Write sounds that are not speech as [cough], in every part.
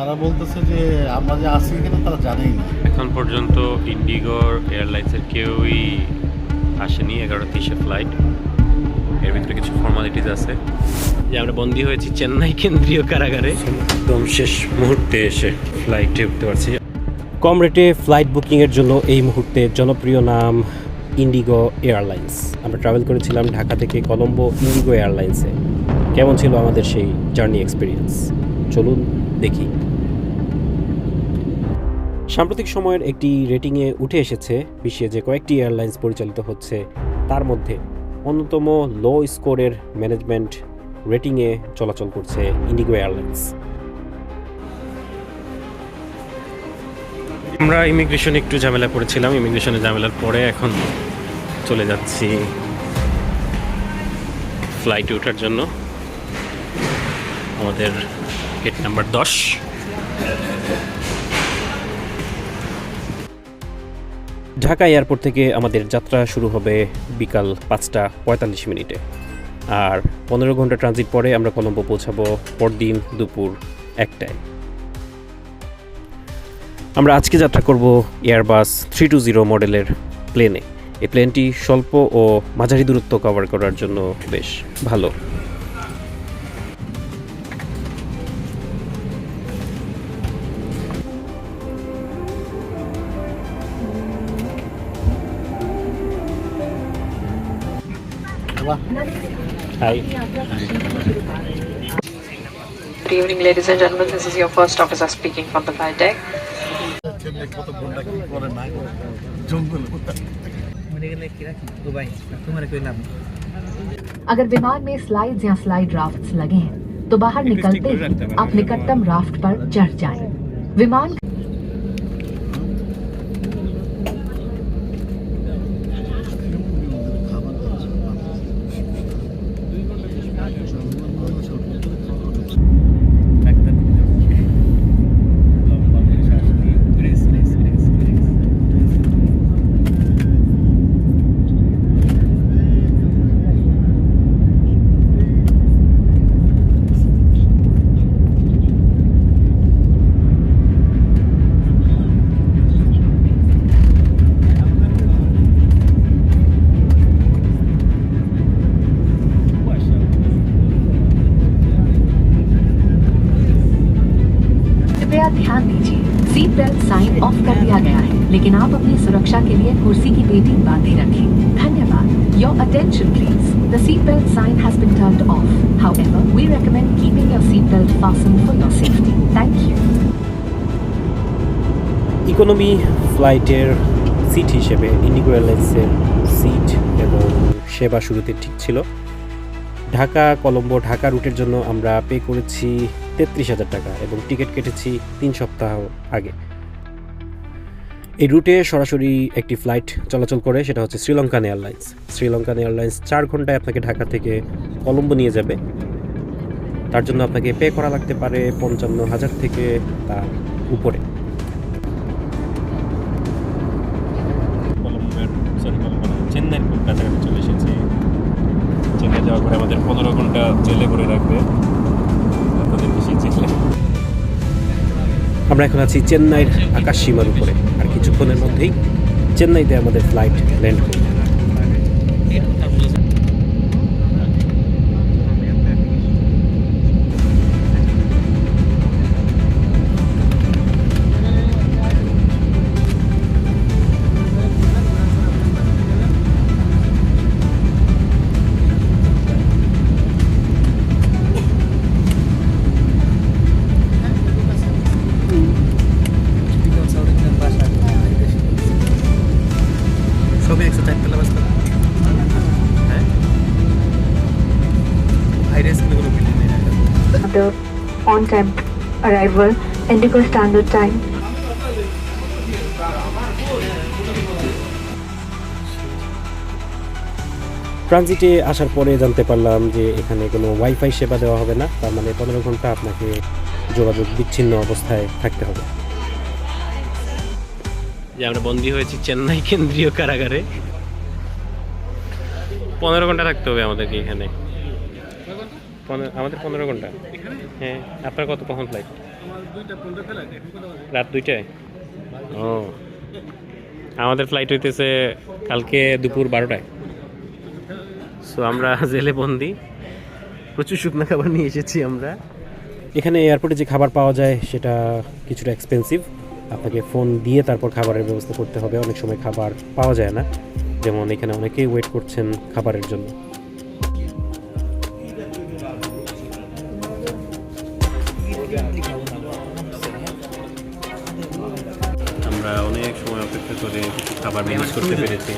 তারা বলতেছে যে আমরা যে আসি এখানে তারা জানেই না। এখন পর্যন্ত ইন্ডিগোর এয়ারলাইন্সের কেউই আসেনি এগারো তিরিশে ফ্লাইট। এর ভিতরে কিছু ফর্মালিটিস আছে। যে আমরা বন্দী হয়েছি চেন্নাই কেন্দ্রীয় কারাগারে। একদম শেষ মুহূর্তে এসে ফ্লাইটে উঠতে পারছি। কম রেটে ফ্লাইট বুকিংয়ের জন্য এই মুহূর্তে জনপ্রিয় নাম ইন্ডিগো এয়ারলাইন্স। আমরা ট্রাভেল করেছিলাম ঢাকা থেকে কলম্বো ইন্ডিগো এয়ারলাইন্সে। কেমন ছিল আমাদের সেই জার্নি এক্সপিরিয়েন্স চলুন দেখি। সাম্প্রতিক সময়ের একটি রেটিংয়ে উঠে এসেছে বিশ্বে যে কয়েকটি এয়ারলাইন্স পরিচালিত হচ্ছে, তার মধ্যে অন্যতম লো স্কোরের ম্যানেজমেন্ট রেটিংয়ে চলাচল করছে ইন্ডিগো এয়ারলাইন্স আমরা ইমিগ্রেশনে একটু ঝামেলা করেছিলাম। ইমিগ্রেশনে ঝামেলার পরে এখন চলে যাচ্ছি ফ্লাইটে ওঠার জন্য। আমাদের গেট নাম্বার দশ। ঢাকা এয়ারপোর্ট থেকে আমাদের যাত্রা শুরু হবে বিকাল পাঁচটা পঁয়তাল্লিশ মিনিটে। আর পনেরো ঘণ্টা ট্রানজিট পরে আমরা কলম্বো পৌঁছাবো পরদিন দুপুর একটায়। আমরা আজকে যাত্রা করব এয়ারবাস থ্রি টু জিরো মডেলের প্লেনে এই প্লেনটি স্বল্প ও মাঝারি দূরত্ব কভার করার জন্য বেশ ভালো। Hi. Good evening, ladies and gentlemen. This is your first officer speaking from the flight deck. अगर विमान में स्लाइड्स या स्लाइड राफ्ट्स लगे हैं तो बाहर निकलते ही आप निकटतम राफ्ट पर चढ़ जाएँ। विमान लेकिन आप अपनी सुरक्षा के लिए कुर्सी की पेटी बांधे रखें धन्यवाद your attention please the seat belt sign has been turned off however we recommend keeping your seat belt fastened for your safety thank you economy ফ্লাইটের সিট হিসেবে ইন্ডিগো এয়ারলাইন্সের সিট এবং সেবা শুরুতে ঠিক ছিল ঢাকা কলম্বো ঢাকা রুটের জন্য আমরা পে করেছি তেত্রিশ হাজার টাকা এবং টিকিট কেটেছি তিন সপ্তাহ আগে এই রুটে সরাসরি একটি ফ্লাইট চলাচল করে, সেটা হচ্ছে শ্রীলঙ্কান এয়ারলাইন্স শ্রীলঙ্কান এয়ারলাইন্স চার ঘন্টায় আপনাকে ঢাকা থেকে কলম্বো নিয়ে যাবে। তার জন্য আপনাকে পে করা লাগতে পারে পঞ্চান্ন হাজার থেকে তার উপরে। কাছাকাছি চলে এসেছি। চেন্নাই যাওয়ার পরে আমাদের পনেরো ঘণ্টা জেলে করে রাখবে। আমরা এখন আছি চেন্নাইয়ের আকাশ সীমার উপরে। আর কিছুক্ষণের মধ্যেই চেন্নাইতে আমাদের ফ্লাইট ল্যান্ড করবে। Arrival, Indigo Standard Time. ট্রানজিটে আসার পরে জানতে পারলাম যে এখানে কোনো ওয়াইফাই সেবা দেওয়া হবে না। তার মানে পনেরো ঘণ্টা আপনাকে যোগাযোগ বিচ্ছিন্ন অবস্থায় থাকতে হবে। যে আমরা বন্দী হয়েছি চেন্নাই কেন্দ্রীয় কারাগারে। পনেরো ঘণ্টা থাকতে হবে আমাদেরকে এখানে। আমাদের পনেরো ঘণ্টা। হ্যাঁ আপনার কত কখন ফ্লাইট রাত দুইটায়? ও। আমাদের ফ্লাইট হইতেছে কালকে দুপুর বারোটায়। সো আমরা জেলে বন্দি। প্রচুর শুকনো খাবার নিয়ে এসেছি আমরা। এখানে এয়ারপোর্টে যে খাবার পাওয়া যায়, সেটা কিছুটা এক্সপেন্সিভ আপনাকে ফোন দিয়ে তারপর খাবারের ব্যবস্থা করতে হবে। অনেক সময় খাবার পাওয়া যায় না। যেমন এখানে অনেকেই ওয়েট করছেন খাবারের জন্য। করে খাবার ম্যানেজ করতে পেরেছি।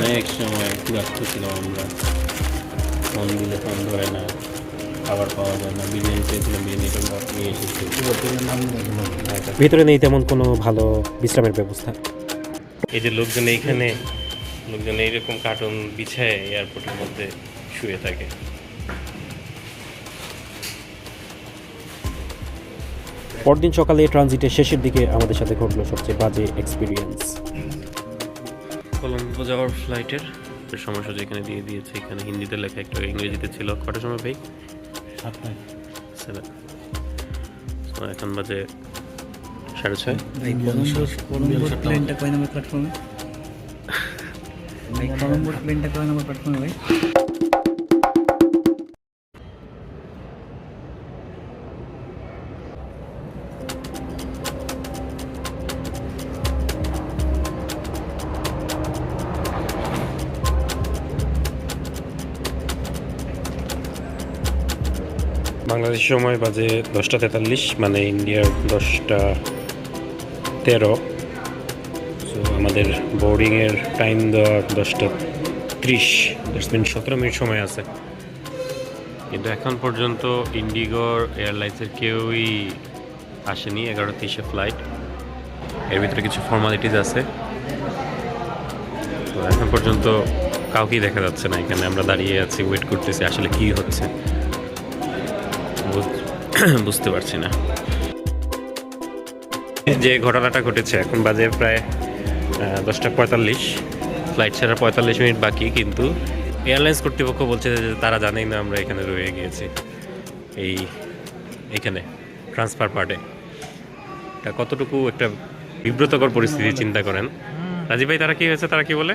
অনেক সময় ক্ষুধার্ত ছিলাম আমরা। ফোন দিলে ফোন ধরে না খাবার পাওয়া যায় না। বিরিয়ানি চেয়েছিলাম বিরিয়ানিটা নিয়ে এসেছি। ভেতরে নেই তেমন কোনো ভালো বিশ্রামের ব্যবস্থা। এই যে লোকজন এইখানে লোকজন এইরকম কার্টুন বিছায় এয়ারপোর্টের মধ্যে শুয়ে থাকে। পরদিন সকালে ট্রানজিটের শেষের দিকে আমাদের সাথে ঘটলো সবচেয়ে বাজে এক্সপিরিয়েন্স কলম্বো যাওয়ার ফ্লাইটের সমস্যা যেখানে দিয়ে দিয়েছে। এখানে হিন্দিতে লেখা একটা ইংরেজিতে ছিল। কটার সময় ভাই? সাতটায়। সেভেন। এখন বাজে সাড়ে ছয়। প্লেনটা কয় নম্বর প্ল্যাটফর্মে কলম্বোর প্লেনটা কয় নম্বর প্ল্যাটফর্মে ভাই? বাংলাদেশ সময় বাজে দশটা তেতাল্লিশ মানে ইন্ডিয়ার দশটা তেরো। সো আমাদের বোর্ডিংয়ের টাইম দেওয়ার দশটা ত্রিশ। দশ মিনিট সতেরো মিনিট সময় আছে। কিন্তু এখন পর্যন্ত ইন্ডিগোর এয়ারলাইন্সের কেউই আসেনি এগারো তিরিশে ফ্লাইট এর ভিতরে কিছু ফর্মালিটিস আছে। তো এখন পর্যন্ত কাউকেই দেখা যাচ্ছে না। এখানে আমরা দাঁড়িয়ে আছি ওয়েট করতেছি আসলে কি হচ্ছে। [clears throat] বুঝতে পারছি না। যে ঘটনাটা ঘটেছে, এখন বাজে প্রায় দশটা পঁয়তাল্লিশ। ফ্লাইট ছাড়া পঁয়তাল্লিশ মিনিট বাকি, কিন্তু এয়ারলাইন্স কর্তৃপক্ষ বলছে যে তারা জানেই না আমরা এখানে রয়ে গিয়েছি। এই, এখানে ট্রান্সফার পার্টে এটা কতটুকু একটা বিব্রতকর পরিস্থিতি চিন্তা করেন? রাজীব ভাই, তারা কি হয়েছে? তারা কি বলে?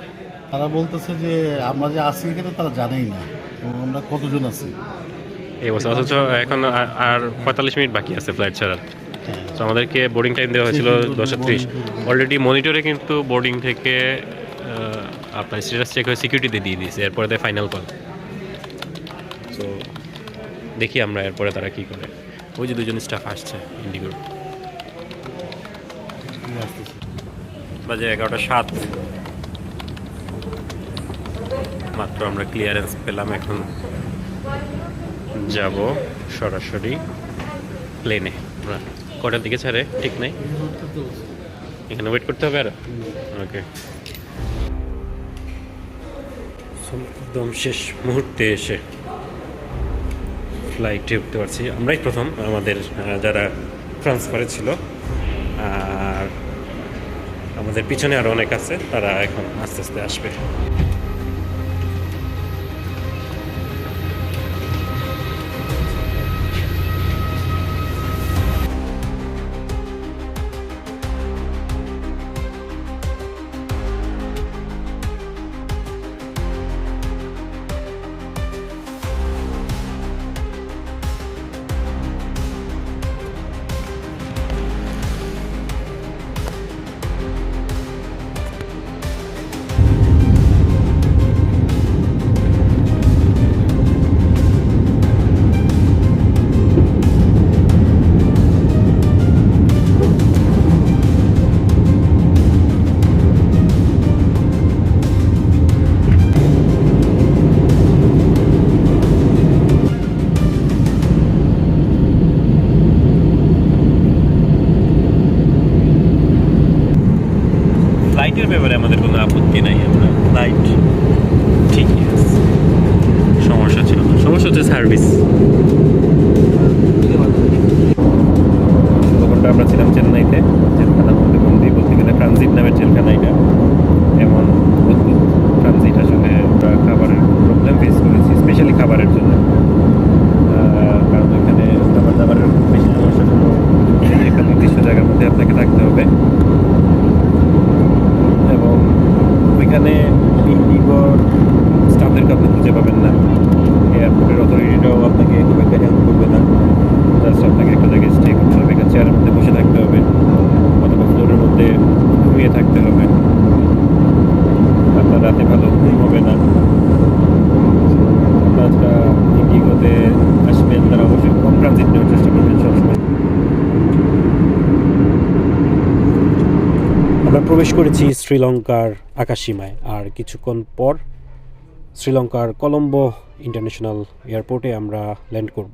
তারা বলতেছে যে আমরা যে আছি এখানে, তারা জানেই না। আমরা কতজন আছি? অবস্থা অথচ এখন আর- পঁয়তাল্লিশ মিনিট বাকি আছে ফ্লাইট ছাড়ার। তো আমাদেরকে বোর্ডিং টাইম দেওয়া হয়েছিল দশটা ত্রিশ। অলরেডি মনিটরে কিন্তু বোর্ডিং থেকে আপনার স্ট্যাটাস চেক হয়ে সিকিউরিটিতে দিয়ে দিয়েছে, এরপরে দেয় ফাইনাল কল তো দেখি আমরা এরপরে তারা কি করে। ওই যে দুজন স্টাফ আসছে ইন্ডিগোর বাজে এগারোটা সাত। মাত্র আমরা ক্লিয়ারেন্স পেলাম এখন। যাব সরাসরি প্লেনে কটার দিকে ছাড়ে? ঠিক নাই? এখানে ওয়েট করতে হবে আর? ওকে একদম শেষ মুহূর্তে এসে ফ্লাইটে উঠতে পারছি। আমরাই প্রথম, আমাদের যারা ট্রান্সফারে ছিল। আর আমাদের পিছনে আরও অনেক আছে, তারা এখন আস্তে আস্তে আসবে। ট্রানজিট নামের জেলখানা এটা এমন প্রবেশ করেছি শ্রীলঙ্কার আকাশিমায় আর কিছুক্ষণ পর শ্রীলঙ্কার কলম্বো ইন্টারন্যাশনাল এয়ারপোর্টে আমরা ল্যান্ড করব।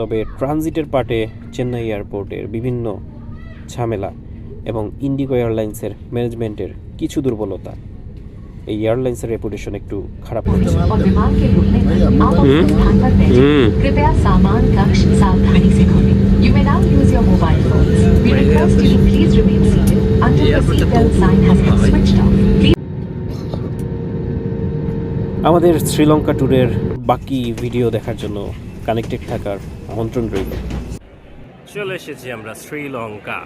তবে ট্রানজিটের পার্টে চেন্নাই এয়ারপোর্টের বিভিন্ন ঝামেলা এবং ইন্ডিগো এয়ারলাইন্সের ম্যানেজমেন্টের কিছু দুর্বলতা। এই এয়ারলাইন্সের রেপুটেশন একটু খারাপ হয়েছে আমাদের শ্রীলঙ্কা ট্যুরের বাকি ভিডিও দেখার জন্য কানেক্টেড থাকার আমন্ত্রণ রইল। চলে এসেছি আমরা শ্রীলঙ্কা।